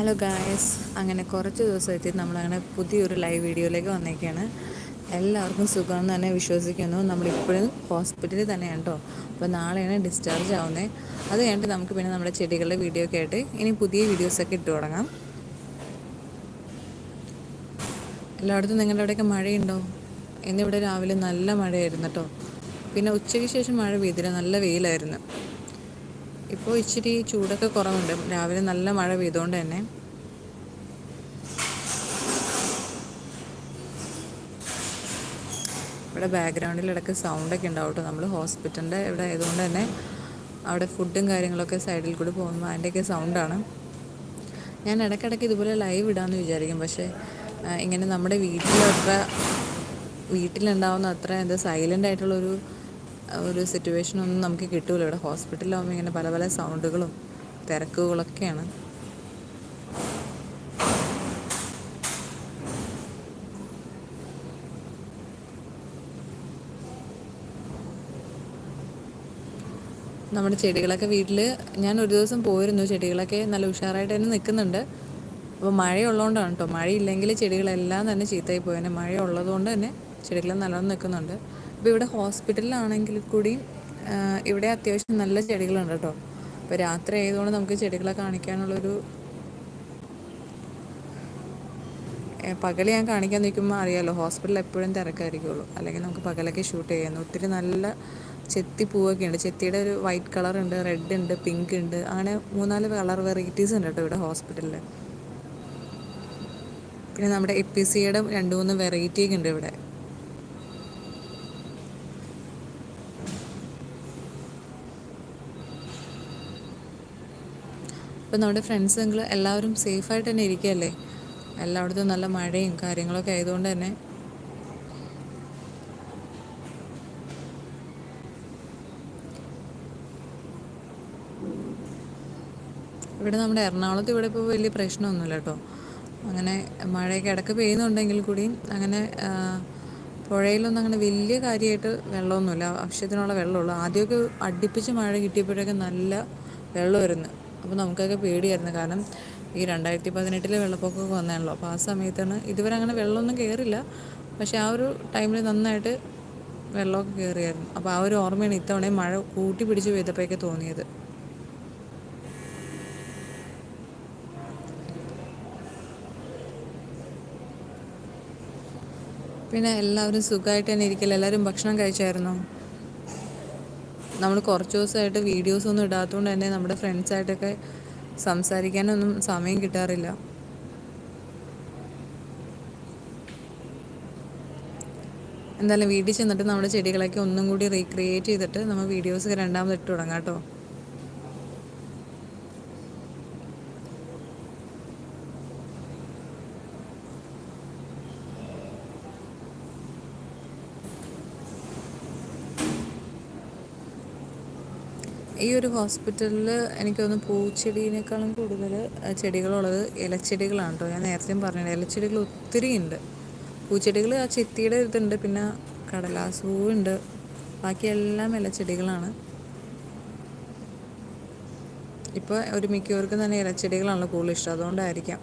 Hello guys. അങ്ങനെ കുറച്ച് ദിവസമായിട്ട് നമ്മളങ്ങനെ പുതിയൊരു ലൈവ് വീഡിയോയിലേക്ക് വന്നേക്കാണ്. എല്ലാവർക്കും സുഖമെന്ന് തന്നെ വിശ്വസിക്കുന്നു. നമ്മളിപ്പോഴും ഹോസ്പിറ്റലിൽ തന്നെയാണ് കേട്ടോ. അപ്പോൾ നാളെയാണ് ഡിസ്ചാർജ് ആവുന്നത് അത് കഴിഞ്ഞിട്ട് നമുക്ക് പിന്നെ നമ്മുടെ ചെടികളുടെ വീഡിയോ ഒക്കെ ആയിട്ട് ഇനി പുതിയ വീഡിയോസൊക്കെ ഇട്ട് തുടങ്ങാം. എല്ലായിടത്തും നിങ്ങളുടെ അവിടെയൊക്കെ മഴയുണ്ടോ? ഇന്നിവിടെ രാവിലെ നല്ല മഴയായിരുന്നു കേട്ടോ. പിന്നെ ഉച്ചയ്ക്ക് ശേഷം മഴ പെയ്തില്ല. നല്ല വെയിലായിരുന്നു. ഇപ്പോൾ ഇച്ചിരി ചൂടൊക്കെ കുറവുണ്ട്. രാവിലെ നല്ല മഴ പെയ്തുകൊണ്ട് തന്നെ. ഇവിടെ ബാക്ക്ഗ്രൗണ്ടിൽ ഇടയ്ക്ക് സൗണ്ടൊക്കെ ഉണ്ടാവും കേട്ടോ നമ്മൾ ഹോസ്പിറ്റലിന്റെ ഇവിടെ ആയതുകൊണ്ട് തന്നെ അവിടെ ഫുഡും കാര്യങ്ങളൊക്കെ സൈഡിൽ കൂടി പോകുമ്പോൾ അതിന്റെയൊക്കെ സൗണ്ടാണ്. ഞാൻ ഇടയ്ക്കിടയ്ക്ക് ഇതുപോലെ ലൈവ് ഇടാമെന്ന് വിചാരിക്കും. പക്ഷേ ഇങ്ങനെ നമ്മുടെ വീട്ടിലത്ര വീട്ടിലുണ്ടാവുന്ന അത്ര എന്താ സൈലന്റ് ആയിട്ടുള്ളൊരു ഒരു സിറ്റുവേഷനൊന്നും നമുക്ക് കിട്ടില്ല ഇവിടെ ഹോസ്പിറ്റലിലാവുമ്പോൾ ഇങ്ങനെ പല പല സൗണ്ടുകളും തിരക്കുകളൊക്കെയാണ്. നമ്മുടെ ചെടികളൊക്കെ വീട്ടിൽ ഞാൻ ഒരു ദിവസം പോയിരുന്നു. ചെടികളൊക്കെ നല്ല ഉഷാറായിട്ട് തന്നെ നിൽക്കുന്നുണ്ട്. അപ്പോൾ മഴയുള്ളതുകൊണ്ടാണ് കേട്ടോ മഴയില്ലെങ്കിൽ ചെടികളെല്ലാം തന്നെ ചീത്തയായി പോയേനെ. മഴ ഉള്ളതുകൊണ്ട് തന്നെ ചെടികൾ നല്ലോണം നിൽക്കുന്നുണ്ട്. ഇപ്പോൾ ഇവിടെ ഹോസ്പിറ്റലിലാണെങ്കിൽ കൂടി ഇവിടെ അത്യാവശ്യം നല്ല ചെടികളുണ്ട് കേട്ടോ. അപ്പോൾ രാത്രി ആയതുകൊണ്ട് നമുക്ക് ചെടികളെ കാണിക്കാനുള്ളൊരു പകൽ ഞാൻ കാണിക്കാൻ നിൽക്കുമ്പോൾ അറിയാമല്ലോ ഹോസ്പിറ്റലിൽ എപ്പോഴും തിരക്കായിരിക്കുള്ളൂ. അല്ലെങ്കിൽ നമുക്ക് പകലൊക്കെ ഷൂട്ട് ചെയ്യായിരുന്നു ഒത്തിരി നല്ല ചെത്തി പൂവൊക്കെ ഉണ്ട്. ചെത്തിയുടെ ഒരു വൈറ്റ് കളർ ഉണ്ട് റെഡ് ഉണ്ട് പിങ്ക് ഉണ്ട്. അങ്ങനെ മൂന്നാൽ കളർ വെറൈറ്റീസ് ഉണ്ട് കേട്ടോ ഇവിടെ ഹോസ്പിറ്റലിൽ പിന്നെ നമ്മുടെ എ പി സിയുടെ രണ്ട് മൂന്ന് വെറൈറ്റിയൊക്കെ ഉണ്ട് ഇവിടെ. ഇപ്പം നമ്മുടെ ഫ്രണ്ട്സ് നിങ്ങൾ എല്ലാവരും സേഫായിട്ട് തന്നെ ഇരിക്കുകയല്ലേ? എല്ലായിടത്തും നല്ല മഴയും കാര്യങ്ങളൊക്കെ ആയതുകൊണ്ട് തന്നെ. ഇവിടെ നമ്മുടെ എറണാകുളത്ത് ഇവിടെ ഇപ്പോൾ വലിയ പ്രശ്നമൊന്നുമില്ല കേട്ടോ. അങ്ങനെ മഴയൊക്കെ ഇടയ്ക്ക് പെയ്യുന്നുണ്ടെങ്കിൽ കൂടി അങ്ങനെ പുഴയിലൊന്നും അങ്ങനെ വലിയ കാര്യമായിട്ട് വെള്ളമൊന്നുമില്ല. ആവശ്യത്തിനുള്ള വെള്ളമുള്ളൂ ആദ്യമൊക്കെ അടുപ്പിച്ച് മഴ കിട്ടിയപ്പോഴൊക്കെ നല്ല വെള്ളമായിരുന്നു അപ്പോൾ നമുക്കൊക്കെ പേടിയായിരുന്നു. കാരണം ഈ രണ്ടായിരത്തി പതിനെട്ടിലെ വെള്ളപ്പൊക്കമൊക്കെ വന്നാണല്ലോ അപ്പോൾ ആ സമയത്താണ് ഇതുവരെ അങ്ങനെ വെള്ളമൊന്നും കയറില്ല പക്ഷേ ആ ഒരു ടൈമിൽ നന്നായിട്ട് വെള്ളമൊക്കെ കയറിയായിരുന്നു. അപ്പോൾ ആ ഒരു ഓർമ്മയാണ് ഇത്തവണ മഴ കൂട്ടി പിടിച്ച് പെയ്തപ്പോഴേക്ക് തോന്നിയത്. പിന്നെ എല്ലാവരും സുഖമായിട്ട് തന്നെ ഇരിക്കില്ല? എല്ലാവരും ഭക്ഷണം കഴിച്ചായിരുന്നോ? നമ്മൾ കുറച്ച് ദിവസമായിട്ട് വീഡിയോസ് ഒന്നും ഇടാത്തതുകൊണ്ട് തന്നെ നമ്മുടെ ഫ്രണ്ട്സായിട്ടൊക്കെ സംസാരിക്കാനൊന്നും സമയം കിട്ടാറില്ല. എന്തായാലും വീട്ടിൽ ചെന്നിട്ട് നമ്മുടെ ചെടികളൊക്കെ ഒന്നും കൂടി റീക്രിയേറ്റ് ചെയ്തിട്ട് നമ്മൾ വീഡിയോസ് രണ്ടാമത് ഇട്ട് തുടങ്ങാം കേട്ടോ. ഈ ഒരു ഹോസ്പിറ്റലിൽ എനിക്ക് തോന്നുന്നു പൂച്ചെടീനേക്കാളും കൂടുതൽ ചെടികളുള്ളത് ഇലച്ചെടികളാണ് കേട്ടോ. ഞാൻ നേരത്തെയും പറഞ്ഞത് ഇലച്ചെടികൾ ഒത്തിരി ഉണ്ട്. പൂച്ചെടികൾ ആ ചെത്തിയുടെ ഇതുണ്ട് പിന്നെ കടലാസ് പൂവുണ്ട്. ബാക്കിയെല്ലാം ഇലച്ചെടികളാണ്. ഇപ്പോൾ ഒരു മിക്കവർക്കും തന്നെ ഇലച്ചെടികളാണല്ലോ കൂടുതൽ ഇഷ്ടം അതുകൊണ്ടായിരിക്കാം.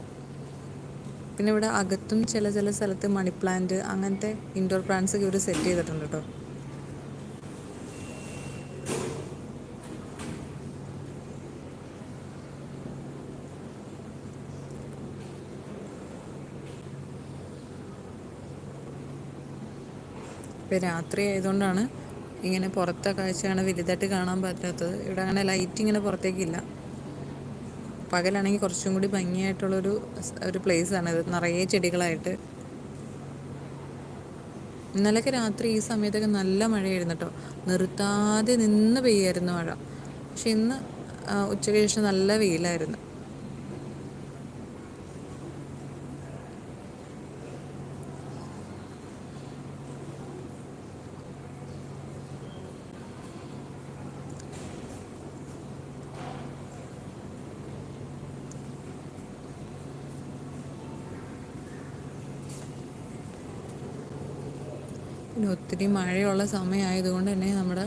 പിന്നെ ഇവിടെ അകത്തും ചില ചില സ്ഥലത്ത് മണി പ്ലാന്റ് അങ്ങനത്തെ ഇൻഡോർ പ്ലാന്റ്സ് ഒക്കെ ഇവർ സെറ്റ് ചെയ്തിട്ടുണ്ട് കേട്ടോ. ഇപ്പോൾ രാത്രി ആയതുകൊണ്ടാണ് ഇങ്ങനെ പുറത്തെ കാഴ്ചയാണ് വലുതായിട്ട് കാണാൻ പറ്റാത്തത്. ഇവിടെ അങ്ങനെ ലൈറ്റ് ഇങ്ങനെ പുറത്തേക്കില്ല. പകലാണെങ്കിൽ കുറച്ചും കൂടി ഭംഗിയായിട്ടുള്ളൊരു ഒരു ആണ് ഇത്. നിറയെ ചെടികളായിട്ട്. ഇന്നലെയൊക്കെ രാത്രി ഈ സമയത്തൊക്കെ നല്ല മഴയായിരുന്നു കേട്ടോ. നിർത്താതെ നിന്ന് പെയ്യായിരുന്നു മഴ. പക്ഷെ ഇന്ന് ഉച്ചയ്ക്ക് ശേഷം നല്ല വെയിലായിരുന്നു പിന്നെ ഒത്തിരി മഴയുള്ള സമയമായതുകൊണ്ട് തന്നെ നമ്മുടെ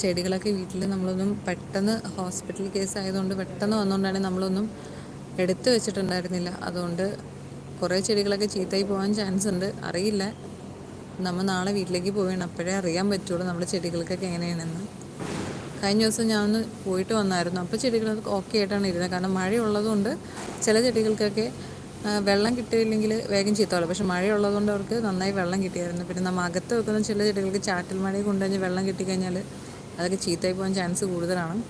ചെടികളൊക്കെ വീട്ടിൽ നമ്മളൊന്നും പെട്ടെന്ന് ഹോസ്പിറ്റൽ കേസ് ആയതുകൊണ്ട് പെട്ടെന്ന് വന്നുകൊണ്ടാണ് നമ്മളൊന്നും എടുത്തു വെച്ചിട്ടുണ്ടായിരുന്നില്ല. അതുകൊണ്ട് കുറേ ചെടികളൊക്കെ ചീത്തയായി പോകാൻ ചാൻസ് ഉണ്ട്. അറിയില്ല. നമ്മൾ നാളെ വീട്ടിലേക്ക് പോവുകയാണ് അപ്പോഴേ അറിയാൻ പറ്റുള്ളൂ നമ്മുടെ ചെടികൾക്കൊക്കെ എങ്ങനെയാണെന്ന്. കഴിഞ്ഞ ദിവസം ഞാൻ ഒന്ന് പോയിട്ട് വന്നായിരുന്നു. അപ്പോൾ ചെടികളൊക്കെ ഓക്കെ ആയിട്ടാണ് ഇരുന്നത്. കാരണം മഴയുള്ളതുകൊണ്ട് ചില ചെടികൾക്കൊക്കെ വെള്ളം കിട്ടിയില്ലെങ്കിൽ വേഗം ചീത്തവല്ലോ പക്ഷെ മഴയുള്ളതുകൊണ്ട് അവർക്ക് നന്നായി വെള്ളം കിട്ടിയായിരുന്നു. പിന്നെ നമ്മൾ അകത്ത് വെക്കുന്ന ചില ചെടികൾക്ക് ചാറ്റൽ മഴ കൊണ്ടുകഴിഞ്ഞ് വെള്ളം കിട്ടിക്കഴിഞ്ഞാൽ അതൊക്കെ ചീത്തയായി പോകാൻ ചാൻസ് കൂടുതലാണ്.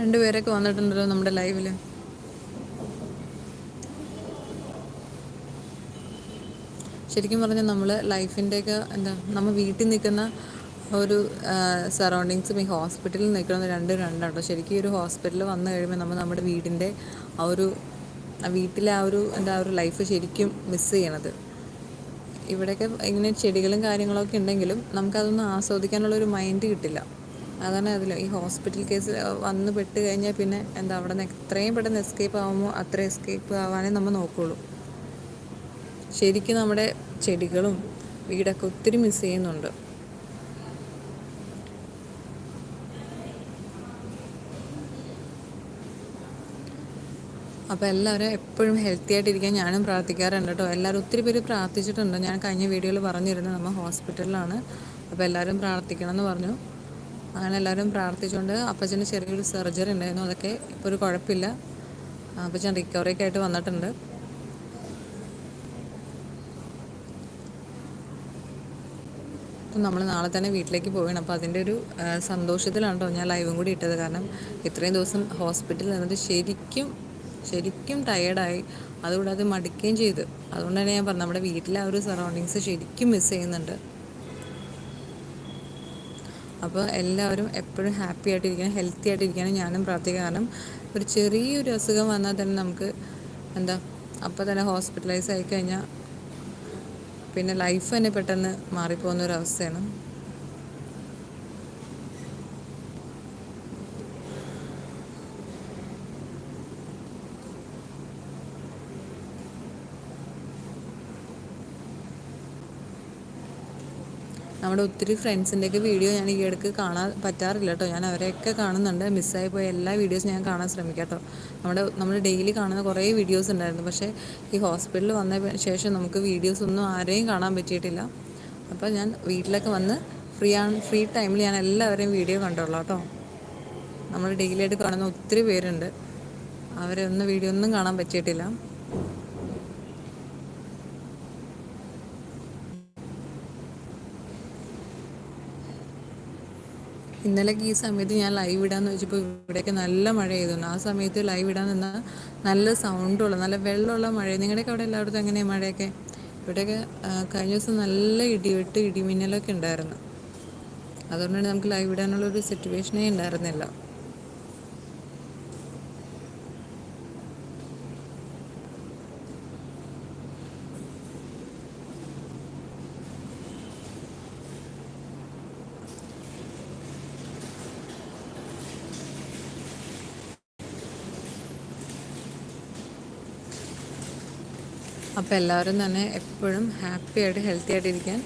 രണ്ടുപേരൊക്കെ വന്നിട്ടുണ്ടല്ലോ നമ്മുടെ ലൈവിൽ ശരിക്കും പറഞ്ഞാൽ നമ്മൾ ലൈഫിന്റെയൊക്കെ എന്താ നമ്മൾ വീട്ടിൽ നിൽക്കുന്ന ഒരു സറൗണ്ടിങ്സ് ഈ ഹോസ്പിറ്റലിൽ നിൽക്കുന്നത് രണ്ടും രണ്ടാണ് ശരിക്കും ഈ ഒരു ഹോസ്പിറ്റലിൽ വന്നു കഴിയുമ്പോൾ നമ്മൾ നമ്മുടെ വീടിന്റെ ആ ഒരു വീട്ടിലെ ആ ഒരു എന്താ ഒരു ലൈഫ് ശരിക്കും മിസ് ചെയ്യണത്. ഇവിടെയൊക്കെ ഇങ്ങനെ ചെടികളും കാര്യങ്ങളൊക്കെ ഉണ്ടെങ്കിലും നമുക്കതൊന്നും ആസ്വദിക്കാനുള്ള ഒരു മൈൻഡ് കിട്ടില്ല. അതാണ് അതിൽ ഈ ഹോസ്പിറ്റൽ കേസ് വന്ന് പെട്ട് കഴിഞ്ഞാൽ പിന്നെ എന്താ അവിടെ നിന്ന് എത്രയും പെട്ടെന്ന് എസ്കേപ്പ് ആകുമ്പോൾ അത്ര എസ്കേപ്പ് ആവാനേ നമ്മൾ നോക്കുകയുള്ളൂ ശരിക്കും നമ്മുടെ ചെടികളും വീടൊക്കെ ഒത്തിരി മിസ് ചെയ്യുന്നുണ്ട്. അപ്പോൾ എല്ലാവരും എപ്പോഴും ഹെൽത്തി ആയിട്ടിരിക്കാൻ ഞാനും പ്രാർത്ഥിക്കാറുണ്ട് കേട്ടോ. എല്ലാവരും ഒത്തിരി പേര് പ്രാർത്ഥിച്ചിട്ടുണ്ട്. ഞാൻ കഴിഞ്ഞ വീഡിയോയിൽ പറഞ്ഞിരുന്നു നമ്മൾ ഹോസ്പിറ്റലിലാണ്. അപ്പോൾ എല്ലാവരും പ്രാർത്ഥിക്കണം എന്ന് പറഞ്ഞു. അങ്ങനെ എല്ലാവരും പ്രാർത്ഥിച്ചുകൊണ്ട് അപ്പച്ചന് ചെറിയൊരു സർജറി ഉണ്ടായിരുന്നു. അതൊക്കെ ഇപ്പോൾ ഒരു കുഴപ്പമില്ല. അപ്പച്ചൻ റിക്കവറിയൊക്കെ ആയിട്ട് വന്നിട്ടുണ്ട്. അപ്പം നമ്മൾ നാളെ തന്നെ വീട്ടിലേക്ക് പോവുകയാണ്. അപ്പോൾ അതിന്റെ ഒരു സന്തോഷത്തിലാണ് കേട്ടോ ഞാൻ ലൈവും കൂടി ഇട്ടത്. കാരണം ഇത്രയും ദിവസം ഹോസ്പിറ്റലിൽ നിന്നിട്ട് ശരിക്കും ശരിക്കും ടയേർഡായി അതുകൂടാതെ മടുക്കുകയും ചെയ്തു. അതുകൊണ്ട് തന്നെ ഞാൻ പറഞ്ഞു നമ്മുടെ വീട്ടിലെ ആ ഒരു സറൗണ്ടിങ്സ് ശരിക്കും മിസ് ചെയ്യുന്നുണ്ട്. അപ്പോൾ എല്ലാവരും എപ്പോഴും ഹാപ്പി ആയിട്ടിരിക്കണം ഹെൽത്തി ആയിട്ടിരിക്കണം. ഞാനും പ്രാർത്ഥിക്കുക കാരണം ഒരു ചെറിയൊരു അസുഖം വന്നാൽ തന്നെ നമുക്ക് എന്താ അപ്പോൾ തന്നെ ഹോസ്പിറ്റലൈസ് ആയി കഴിഞ്ഞാൽ പിന്നെ ലൈഫ് തന്നെ പെട്ടെന്ന് മാറിപ്പോകുന്ന ഒരു അവസ്ഥയാണ്. നമ്മുടെ ഒത്തിരി ഫ്രണ്ട്സിന്റെയൊക്കെ വീഡിയോ ഞാൻ ഈ ഇടയ്ക്ക് കാണാൻ പറ്റാറില്ല കേട്ടോ ഞാൻ അവരെയൊക്കെ കാണുന്നുണ്ട്. മിസ്സായി പോയ എല്ലാ വീഡിയോസും ഞാൻ കാണാൻ ശ്രമിക്കാം കേട്ടോ നമ്മുടെ നമ്മൾ ഡെയിലി കാണുന്ന കുറേ വീഡിയോസ് ഉണ്ടായിരുന്നു. പക്ഷേ ഈ ഹോസ്പിറ്റലിൽ വന്ന ശേഷം നമുക്ക് വീഡിയോസ് ഒന്നും ആരെയും കാണാൻ പറ്റിയിട്ടില്ല. അപ്പോൾ ഞാൻ വീട്ടിലൊക്കെ വന്ന് ഫ്രീ ആണ് ഫ്രീ ടൈമിൽ ഞാൻ എല്ലാവരെയും വീഡിയോ കണ്ടോളാം കേട്ടോ നമ്മൾ ഡെയിലി ആയിട്ട് കാണുന്ന ഒത്തിരി പേരുണ്ട്. അവരെ ഒന്നും വീഡിയോ ഒന്നും കാണാൻ പറ്റിയിട്ടില്ല. ഇന്നലെയൊക്കെ ഈ സമയത്ത് ഞാൻ ലൈവ് ഇടാന്ന് വെച്ചപ്പോൾ ഇവിടെയൊക്കെ നല്ല മഴ ചെയ്തിട്ടുണ്ട് ആ സമയത്ത് ലൈവ് ഇടാൻ നിന്നാൽ നല്ല സൗണ്ടുള്ള നല്ല വെള്ളമുള്ള മഴ. നിങ്ങളുടെയൊക്കെ അവിടെ എല്ലായിടത്തും എങ്ങനെയാണ് മഴയൊക്കെ? ഇവിടെയൊക്കെ കഴിഞ്ഞ ദിവസം നല്ല ഇടിവെട്ട് ഇടിമിന്നലൊക്കെ ഉണ്ടായിരുന്നു. അതുകൊണ്ടാണ് നമുക്ക് ലൈവ് ഇടാനുള്ള ഒരു സിറ്റുവേഷനേ ഉണ്ടായിരുന്നില്ല. അപ്പോൾ എല്ലാവരും തന്നെ എപ്പോഴും ഹാപ്പി ആയിട്ട് ഹെൽത്തി ആയിട്ടിരിക്കാൻ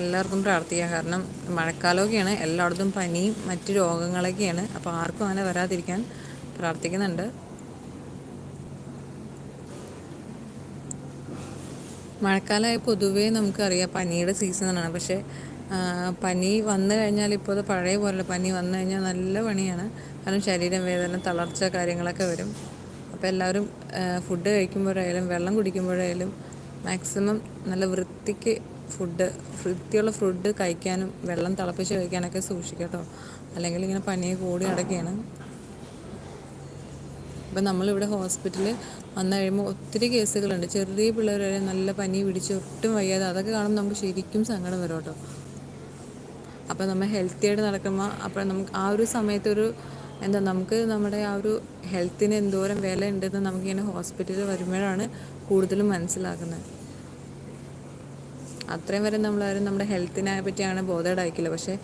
എല്ലാവർക്കും പ്രാർത്ഥിക്കാം. കാരണം മഴക്കാലമൊക്കെയാണ് എല്ലായിടത്തും പനിയും മറ്റു രോഗങ്ങളൊക്കെയാണ്. അപ്പോൾ ആർക്കും അങ്ങനെ വരാതിരിക്കാൻ പ്രാർത്ഥിക്കുന്നുണ്ട്. മഴക്കാലമായ പൊതുവേ നമുക്കറിയാം പനിയുടെ സീസണാണ് പക്ഷേ പനി വന്നു കഴിഞ്ഞാൽ ഇപ്പോൾ അത് പഴയ പോലെ പനി വന്നു കഴിഞ്ഞാൽ നല്ല പണിയാണ്. കാരണം ശരീരം വേദന തളർച്ച കാര്യങ്ങളൊക്കെ വരും. അപ്പോൾ എല്ലാവരും ഫുഡ് കഴിക്കുമ്പോഴായാലും വെള്ളം കുടിക്കുമ്പോഴായാലും മാക്സിമം നല്ല വൃത്തിക്ക് ഫുഡ് വൃത്തിയുള്ള ഫുഡ് കഴിക്കാനും വെള്ളം തിളപ്പിച്ച് കഴിക്കാനൊക്കെ സൂക്ഷിക്കുക കേട്ടോ അല്ലെങ്കിൽ ഇങ്ങനെ പനിയെ കൂടി അടക്കുകയാണ് അപ്പം നമ്മളിവിടെ ഹോസ്പിറ്റലിൽ വന്നു കഴിയുമ്പോൾ ഒത്തിരി കേസുകളുണ്ട്. ചെറിയ പിള്ളേർ വരെ നല്ല പനി പിടിച്ച് ഒട്ടും വയ്യാതെ അതൊക്കെ കാണുമ്പോൾ നമുക്ക് ശരിക്കും സങ്കടം വരും കേട്ടോ. അപ്പോൾ നമ്മൾ ഹെൽത്തി ആയിട്ട് നടക്കുമ്പോൾ അപ്പോൾ നമുക്ക് ആ ഒരു സമയത്തൊരു എന്താ നമുക്ക് നമ്മുടെ ആ ഒരു ഹെൽത്തിന് എന്തോരം വില ഉണ്ടെന്ന് നമുക്കിങ്ങനെ ഹോസ്പിറ്റലിൽ വരുമ്പോഴാണ് കൂടുതലും മനസ്സിലാക്കുന്നത് അത്രയും വരെ നമ്മളാരും നമ്മുടെ ഹെൽത്തിനെ പറ്റിയാണ് ബോധേഡായിക്കില്ല പക്ഷേ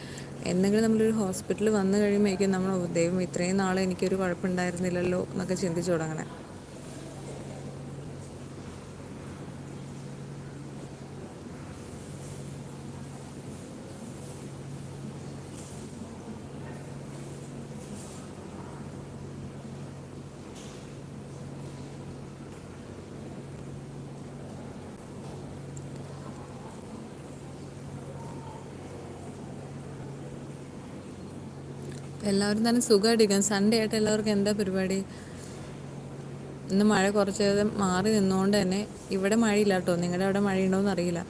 എന്തെങ്കിലും നമ്മളൊരു ഹോസ്പിറ്റലിൽ വന്നു കഴിയുമ്പോഴേക്കും നമ്മൾ ദൈവം ഇത്രയും നാളെ എനിക്കൊരു കുഴപ്പമുണ്ടായിരുന്നില്ലല്ലോ എന്നൊക്കെ ചിന്തിച്ചു തുടങ്ങണേ. എല്ലാവരും തന്നെ സുഖമായിട്ടിരിക്കും സൺഡേ ആയിട്ട് എല്ലാവർക്കും എന്താ പരിപാടി? ഇന്ന് മഴ കുറച്ച് നേരം മാറി നിന്നുകൊണ്ട് തന്നെ ഇവിടെ മഴയില്ല കേട്ടോ നിങ്ങളുടെ അവിടെ മഴയുണ്ടോയെന്ന് അറിയില്ല.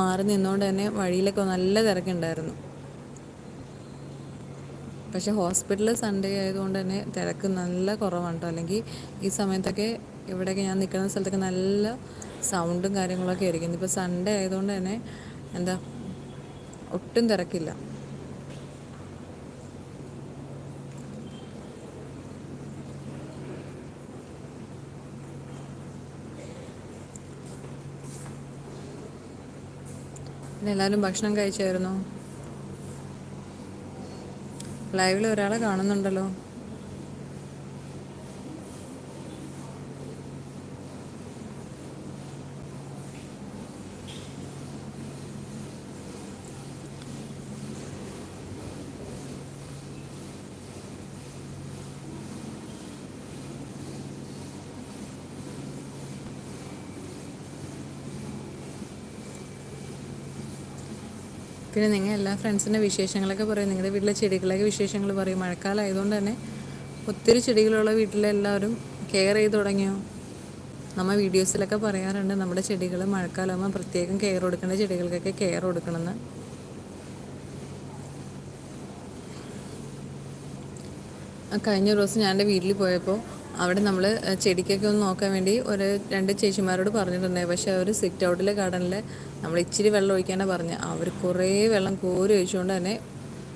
മാറി നിന്നുകൊണ്ട് തന്നെ വഴിയിലൊക്കെ നല്ല തിരക്കുണ്ടായിരുന്നു. പക്ഷേ ഹോസ്പിറ്റലിൽ സൺഡേ ആയതുകൊണ്ട് തന്നെ തിരക്ക് നല്ല കുറവാണ് കേട്ടോ അല്ലെങ്കിൽ ഈ സമയത്തൊക്കെ ഇവിടെയൊക്കെ ഞാൻ നിൽക്കുന്ന സ്ഥലത്തൊക്കെ നല്ല സൗണ്ടും കാര്യങ്ങളൊക്കെ ആയിരിക്കും. ഇപ്പോൾ സൺഡേ ആയതുകൊണ്ട് തന്നെ എന്താ ഒട്ടും തിരക്കില്ല. എല്ലാവരും ഭക്ഷണം കഴിച്ചായിരുന്നോ? ലൈവിൽ ഒരാളെ കാണുന്നുണ്ടല്ലോ. പിന്നെ നിങ്ങൾ എല്ലാ ഫ്രണ്ട്സിന്റെ വിശേഷങ്ങളൊക്കെ പറയും. നിങ്ങളുടെ വീട്ടിലെ ചെടികളൊക്കെ വിശേഷങ്ങൾ പറയും. മഴക്കാലം ആയതുകൊണ്ട് തന്നെ ഒത്തിരി ചെടികളുള്ള വീട്ടിലെല്ലാവരും കെയർ ചെയ്ത് തുടങ്ങിയോ? നമ്മൾ വീഡിയോസിലൊക്കെ പറയാറുണ്ട് നമ്മുടെ ചെടികൾ മഴക്കാലമാകുമ്പോൾ പ്രത്യേകം കെയർ കൊടുക്കേണ്ട ചെടികൾക്കൊക്കെ കെയർ കൊടുക്കണമെന്ന് കഴിഞ്ഞ ദിവസം ഞാൻ എന്റെ വീട്ടിൽ പോയപ്പോൾ അവിടെ നമ്മൾ ചെടിക്കൊക്കെ ഒന്ന് നോക്കാൻ വേണ്ടി ഒരു രണ്ട് ചേച്ചിമാരോട് പറഞ്ഞിട്ടുണ്ടായി. പക്ഷേ അവർ സിറ്റ് ഔട്ടിലെ ഗാർഡനിൽ നമ്മൾ ഇച്ചിരി വെള്ളം ഒഴിക്കാനാണ് പറഞ്ഞത് അവർ കുറേ വെള്ളം കോരി ഒഴിച്ചുകൊണ്ട് തന്നെ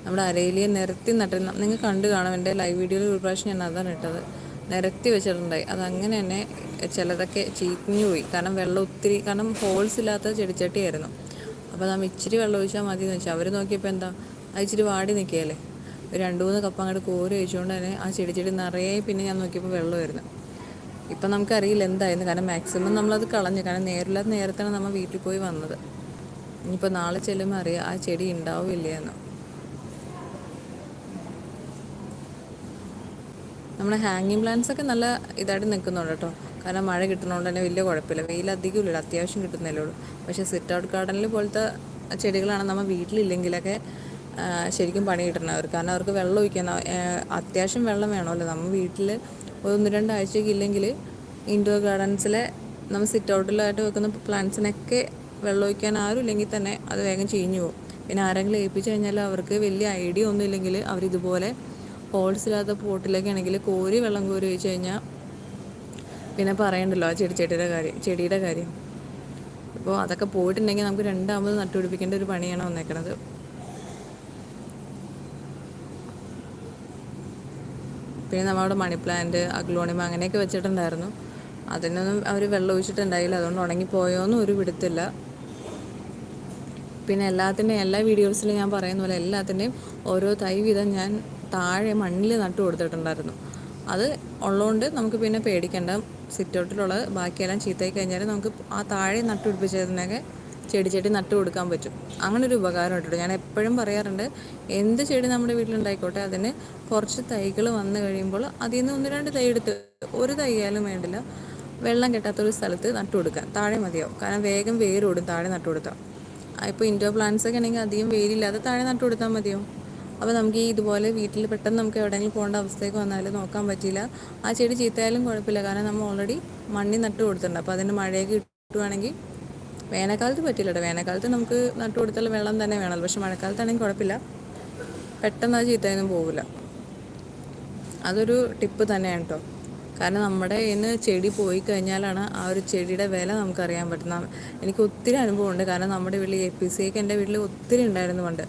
നമ്മുടെ അരയിലിയെ നിരത്തി നട്ടിരുന്ന നിങ്ങൾ കണ്ടു കാണാം. എന്റെ ലൈവ് വീഡിയോയിൽ ഒരു പ്രാവശ്യം ഞാൻ അതാണ് ഇട്ടത്. നിരത്തി വെച്ചിട്ടുണ്ടായി. അതങ്ങനെ തന്നെ ചിലതൊക്കെ ചീഞ്ഞു പോയി. കാരണം വെള്ളം ഒത്തിരി കാരണം ഹോൾസ് ഇല്ലാത്ത ചെടിച്ചട്ടിയായിരുന്നു. അപ്പോൾ നമ്മൾ ഇച്ചിരി വെള്ളം ഒഴിച്ചാൽ മതി എന്ന് വെച്ചാൽ അവർ നോക്കിയപ്പോൾ എന്താ? അത് ഇച്ചിരി വാടി നിൽക്കുകയല്ലേ രണ്ട് മൂന്ന് കപ്പ് അങ്ങോട്ട് കോരി ഒഴിച്ചുകൊണ്ട് തന്നെ ആ ചെടി ചെടി നിറയെ പിന്നെ ഞാൻ നോക്കിയപ്പോൾ വെള്ളമായിരുന്നു ഇപ്പം നമുക്കറിയില്ല എന്തായിരുന്നു. കാരണം മാക്സിമം നമ്മളത് കളഞ്ഞു. കാരണം നേരില്ലാത്ത നേരത്താണ് നമ്മൾ വീട്ടിൽ പോയി വന്നത്. ഇനിയിപ്പോൾ നാളെ ചെല്ലുമ്പോൾ അറിയാം ആ ചെടി ഉണ്ടാവില്ല എന്ന് നമ്മുടെ ഹാങ്ങിങ് പ്ലാന്റ്സ് ഒക്കെ നല്ല ഇതായിട്ട് നിൽക്കുന്നുണ്ട് കേട്ടോ. കാരണം മഴ കിട്ടുന്നതുകൊണ്ട് തന്നെ വലിയ കുഴപ്പമില്ല. വെയിൽ അധികം ഇല്ല അത്യാവശ്യം കിട്ടുന്നില്ലേ ഉള്ളൂ. പക്ഷേ സിറ്റ് ഔട്ട് ഗാർഡനിൽ പോലത്തെ ചെടികളാണ് നമ്മൾ വീട്ടിലില്ലെങ്കിലൊക്കെ ശരിക്കും പണി കിട്ടണവർക്ക് കാരണം അവർക്ക് വെള്ളം ഒഴിക്കുന്ന അത്യാവശ്യം വെള്ളം വേണമല്ലോ. നമ്മൾ വീട്ടിൽ ഒന്ന് രണ്ടാഴ്ചയ്ക്ക് ഇല്ലെങ്കിൽ ഇൻഡോർ ഗാർഡൻസിലെ നമ്മൾ സിറ്റ് ഔട്ടിലായിട്ട് വെക്കുന്ന പ്ലാന്റ്സിനൊക്കെ വെള്ളം ഒഴിക്കാൻ ആരും ഇല്ലെങ്കിൽ തന്നെ അത് വേഗം ചീഞ്ഞു പോകും പിന്നെ ആരെങ്കിലും ഏൽപ്പിച്ചു കഴിഞ്ഞാൽ അവർക്ക് വലിയ ഐഡിയ ഒന്നും ഇല്ലെങ്കിൽ അവരിതുപോലെ ഹോൾസ് ഇല്ലാത്ത പോട്ടിലൊക്കെ ആണെങ്കിൽ കോരി വെള്ളം കോരി ഒഴിച്ച് കഴിഞ്ഞാൽ പിന്നെ പറയണ്ടല്ലോ ആ ചെടി ചെടിയുടെ കാര്യം ചെടിയുടെ കാര്യം. അപ്പോൾ അതൊക്കെ പോയിട്ടുണ്ടെങ്കിൽ നമുക്ക് രണ്ടാമത് നട്ടുപിടിപ്പിക്കേണ്ട ഒരു പണിയാണ് വന്നേക്കണത്. പിന്നെ നമ്മളവിടെ മണി പ്ലാന്റ് അഗ്ലോണിമ അങ്ങനെയൊക്കെ വെച്ചിട്ടുണ്ടായിരുന്നു. അതിനൊന്നും അവർ വെള്ളം ഒഴിച്ചിട്ടുണ്ടായില്ല. അതുകൊണ്ട് ഉണങ്ങിപ്പോയോന്നും ഒരു വിടത്തില്ല പിന്നെ എല്ലാത്തിന്റെയും എല്ലാ വീഡിയോസിലും ഞാൻ പറയുന്ന പോലെ എല്ലാത്തിന്റെയും ഓരോ തൈ വീതം ഞാൻ താഴെ മണ്ണിൽ നട്ടു കൊടുത്തിട്ടുണ്ടായിരുന്നു. അത് ഉള്ളതുകൊണ്ട് നമുക്ക് പിന്നെ പേടിക്കേണ്ട. സിറ്റൗട്ടിലുള്ള ബാക്കിയെല്ലാം ചീത്തയായി കഴിഞ്ഞാൽ നമുക്ക് ആ താഴെ നട്ടുപിടിപ്പിച്ചതിനൊക്കെ ചെടി ചെടി നട്ടു കൊടുക്കാൻ പറ്റും. അങ്ങനെ ഒരു ഉപകാരം ഇട്ടുണ്ട് ഞാൻ എപ്പോഴും പറയാറുണ്ട് എന്ത് ചെടി നമ്മുടെ വീട്ടിലുണ്ടായിക്കോട്ടെ അതിന് കുറച്ച് തൈകൾ വന്നു കഴിയുമ്പോൾ അതിൽ നിന്ന് ഒന്ന് രണ്ട് തൈ എടുത്ത് ഒരു തൈയാലും വേണ്ടില്ല വെള്ളം കെട്ടാത്തൊരു സ്ഥലത്ത് നട്ടു കൊടുക്കാൻ താഴെ മതിയാവും. കാരണം വേഗം വേരോടും താഴെ നട്ടു കൊടുത്താൽ ഇപ്പോൾ ഇൻഡോർ പ്ലാന്റ്സ് ഒക്കെ ആണെങ്കിൽ അധികം വേരില്ലാതെ താഴെ നട്ടു കൊടുത്താൽ മതിയാവും. അപ്പോൾ നമുക്ക് ഈ ഇതുപോലെ വീട്ടിൽ പെട്ടെന്ന് നമുക്ക് എവിടെയെങ്കിലും പോകേണ്ട അവസ്ഥയൊക്കെ വന്നാൽ നോക്കാൻ പറ്റിയില്ല. ആ ചെടി ചീത്തയായാലും കുഴപ്പമില്ല. കാരണം നമ്മൾ ഓൾറെഡി മണ്ണി നട്ടു കൊടുത്തിട്ടുണ്ട്. അപ്പോൾ അതിന് മഴയൊക്കെ കിട്ടുവാണെങ്കിൽ വേനൽക്കാലത്ത് പറ്റില്ല കേട്ടോ വേനൽക്കാലത്ത് നമുക്ക് നട്ടു കൊടുത്താൽ വെള്ളം തന്നെ വേണമല്ലോ പക്ഷെ മഴക്കാലത്താണെങ്കിൽ കുഴപ്പമില്ല. പെട്ടെന്ന് അത് ചീത്തയൊന്നും പോകില്ല അതൊരു ടിപ്പ് തന്നെയാണ് കേട്ടോ. കാരണം നമ്മുടെ ഇന്ന് ചെടി പോയി കഴിഞ്ഞാലാണ് ആ ഒരു ചെടിയുടെ വില നമുക്കറിയാൻ പറ്റുന്നത്. എനിക്ക് ഒത്തിരി അനുഭവമുണ്ട്. കാരണം നമ്മുടെ വീട്ടിൽ എ പി സി ഒക്കെ എന്റെ വീട്ടിൽ ഒത്തിരി ഉണ്ടായിരുന്നു കൊണ്ട്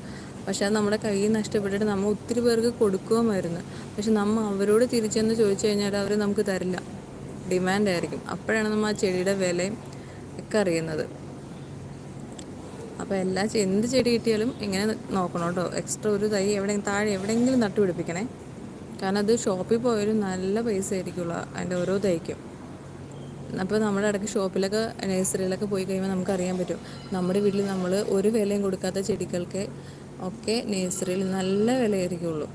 പക്ഷെ അത് നമ്മുടെ കയ്യിൽ നഷ്ടപ്പെട്ടിട്ട് നമ്മൾ ഒത്തിരി പേർക്ക് കൊടുക്കുമായിരുന്നു പക്ഷെ നമ്മൾ അവരോട് തിരിച്ചെന്ന് ചോദിച്ചു കഴിഞ്ഞാൽ അവർ നമുക്ക് തരില്ല. ഡിമാൻഡായിരിക്കും. അപ്പോഴാണ് നമ്മൾ ആ ചെടിയുടെ വിലയും ഒക്കെ അറിയുന്നത്. അപ്പോൾ എല്ലാ എന്ത് ചെടി കിട്ടിയാലും ഇങ്ങനെ നോക്കണം കേട്ടോ. എക്സ്ട്രാ ഒരു തൈ എവിടെ താഴെ എവിടെയെങ്കിലും നട്ടുപിടിപ്പിക്കണേ കാരണം അത് ഷോപ്പിൽ പോയാലും നല്ല പൈസ ആയിരിക്കുള്ളൂ അതിന്റെ ഓരോ തൈക്കും. അപ്പോൾ നമ്മുടെ ഇടയ്ക്ക് ഷോപ്പിലൊക്കെ നഴ്സറിയിലൊക്കെ പോയി കഴിയുമ്പോൾ നമുക്കറിയാൻ പറ്റും. നമ്മുടെ വീട്ടിൽ നമ്മൾ ഒരു വിലയും കൊടുക്കാത്ത ചെടികൾക്ക് ഒക്കെ നഴ്സറിയിൽ നല്ല വിലയായിരിക്കുള്ളൂ.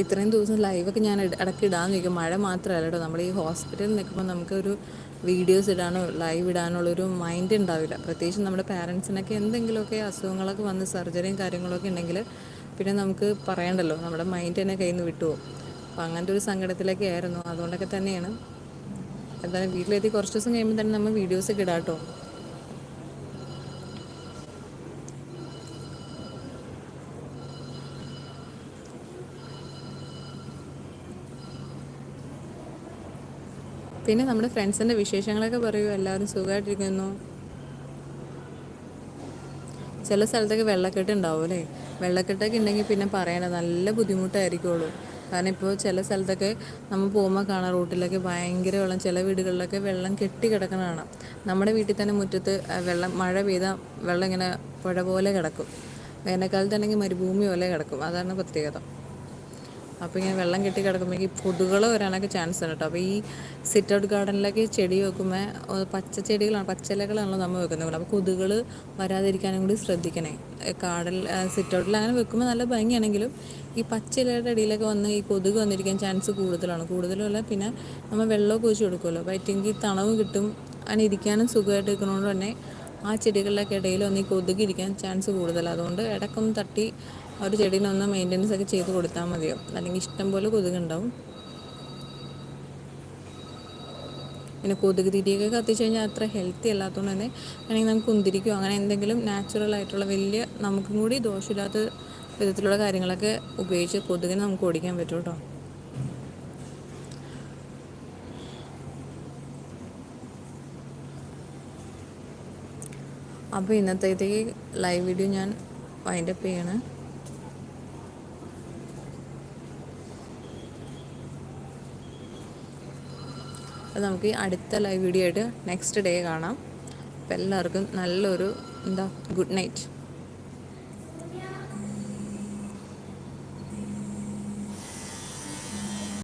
ഇത്രയും ദിവസം ലൈവൊക്കെ ഞാൻ ഇട- ഇടയ്ക്ക് ഇടാമെന്ന് നിൽക്കും മഴ മാത്രമല്ല കേട്ടോ നമ്മൾ ഈ ഹോസ്പിറ്റലിൽ നിൽക്കുമ്പോൾ നമുക്കൊരു വീഡിയോസ് ഇടാനോ ലൈവ് ഇടാനുള്ളൊരു മൈൻഡ് ഉണ്ടാവില്ല. പ്രത്യേകിച്ച് നമ്മുടെ പാരൻസിനൊക്കെ എന്തെങ്കിലുമൊക്കെ അസുഖങ്ങളൊക്കെ വന്ന് സർജറിയും കാര്യങ്ങളൊക്കെ ഉണ്ടെങ്കിൽ പിന്നെ നമുക്ക് പറയണ്ടല്ലോ. നമ്മുടെ മൈൻഡ് തന്നെ കയ്യിൽ നിന്ന് വിട്ടുപോകും. അപ്പോൾ അങ്ങനത്തെ ഒരു സങ്കടത്തിലൊക്കെ ആയിരുന്നു. അതുകൊണ്ടൊക്കെ തന്നെയാണ്. എന്തായാലും വീട്ടിലെത്തി കുറച്ച് ദിവസം കഴിയുമ്പോൾ തന്നെ നമ്മൾ വീഡിയോസൊക്കെ ഇടാം കേട്ടോ പിന്നെ നമ്മുടെ ഫ്രണ്ട്സിന്റെ വിശേഷങ്ങളൊക്കെ പറയൂ എല്ലാവരും സുഖമായിട്ടിരിക്കുന്നു ചില സ്ഥലത്തൊക്കെ വെള്ളക്കെട്ട് ഉണ്ടാവും അല്ലേ? വെള്ളക്കെട്ടൊക്കെ ഉണ്ടെങ്കിൽ പിന്നെ പറയണ നല്ല ബുദ്ധിമുട്ടായിരിക്കുള്ളൂ. കാരണം ഇപ്പോൾ ചില സ്ഥലത്തൊക്കെ നമ്മൾ പോകുമ്പോൾ കാണാം റോട്ടിലൊക്കെ ഭയങ്കര വെള്ളം ചില വീടുകളിലൊക്കെ വെള്ളം കെട്ടി കിടക്കണ കാണാം. നമ്മുടെ വീട്ടിൽ തന്നെ മുറ്റത്ത് വെള്ളം മഴ പെയ്താൽ വെള്ളം ഇങ്ങനെ പുഴ പോലെ കിടക്കും. വേനൽക്കാലത്താണെങ്കിൽ മരുഭൂമി പോലെ കിടക്കും. അതാണ് പ്രത്യേകത. അപ്പോൾ ഇങ്ങനെ വെള്ളം കെട്ടി കിടക്കുമ്പോൾ ഈ കൊതുകൾ വരാനൊക്കെ ചാൻസ് ഉണ്ട് കേട്ടോ അപ്പോൾ ഈ സിറ്റ് ഔട്ട് ഗാർഡനിലൊക്കെ ചെടി വെക്കുമ്പോൾ പച്ച ചെടികളാണ് പച്ചിലകളാണല്ലോ നമ്മൾ വെക്കുന്നത്. അപ്പോൾ കൊതുകൾ വരാതിരിക്കാനും കൂടി ശ്രദ്ധിക്കണേ. കാടൽ സിറ്റ് ഔട്ടിൽ അങ്ങനെ വെക്കുമ്പോൾ നല്ല ഭംഗിയാണെങ്കിലും ഈ പച്ചിലയുടെ ഇടയിലൊക്കെ വന്ന് ഈ കൊതുക് വന്നിരിക്കാൻ ചാൻസ് കൂടുതലാണ്. കൂടുതലുമല്ല പിന്നെ നമ്മൾ വെള്ളമൊക്കെ ഒഴിച്ച് കൊടുക്കുമല്ലോ അപ്പോൾ ഏറ്റെങ്കിൽ തണവ് കിട്ടും അങ്ങനെ ഇരിക്കാനും സുഖമായിട്ട് നിൽക്കുന്നതുകൊണ്ട് തന്നെ ആ ചെടികളിലൊക്കെ ഇടയിൽ ഒന്ന് ഈ കൊതുക് ഇരിക്കാൻ ചാൻസ് കൂടുതലാണ്. അതുകൊണ്ട് ഇടക്കൊന്ന് തട്ടി ആ ഒരു ചെടീനൊന്ന് മെയിന്റനൻസ് ഒക്കെ ചെയ്ത് കൊടുത്താൽ മതിയോ? അല്ലെങ്കിൽ ഇഷ്ടം പോലെ കൊതുകുണ്ടാവും. പിന്നെ കൊതുക് തിരിയൊക്കെ കത്തിച്ച് കഴിഞ്ഞാൽ അത്ര ഹെൽത്തി അല്ലാത്തതുകൊണ്ട് തന്നെ വേണമെങ്കിൽ നമുക്ക് കുന്തിരിക്കോ അങ്ങനെ എന്തെങ്കിലും നാച്ചുറൽ ആയിട്ടുള്ള വലിയ നമുക്കും കൂടി ദോഷമില്ലാത്ത വിധത്തിലുള്ള കാര്യങ്ങളൊക്കെ ഉപയോഗിച്ച് കൊതുകിനെ നമുക്ക് ഓടിക്കാൻ പറ്റും കേട്ടോ. അപ്പോൾ ഇന്നത്തേക്ക് ലൈവ് വീഡിയോ ഞാൻ വൈൻഡപ്പ് ചെയ്യണം. അപ്പോൾ നമുക്ക് അടുത്ത ലൈവ് വീഡിയോ ആയിട്ട് നെക്സ്റ്റ് ഡേ കാണാം. അപ്പോൾ എല്ലാവർക്കും നല്ലൊരു എന്താ ഗുഡ് നൈറ്റ്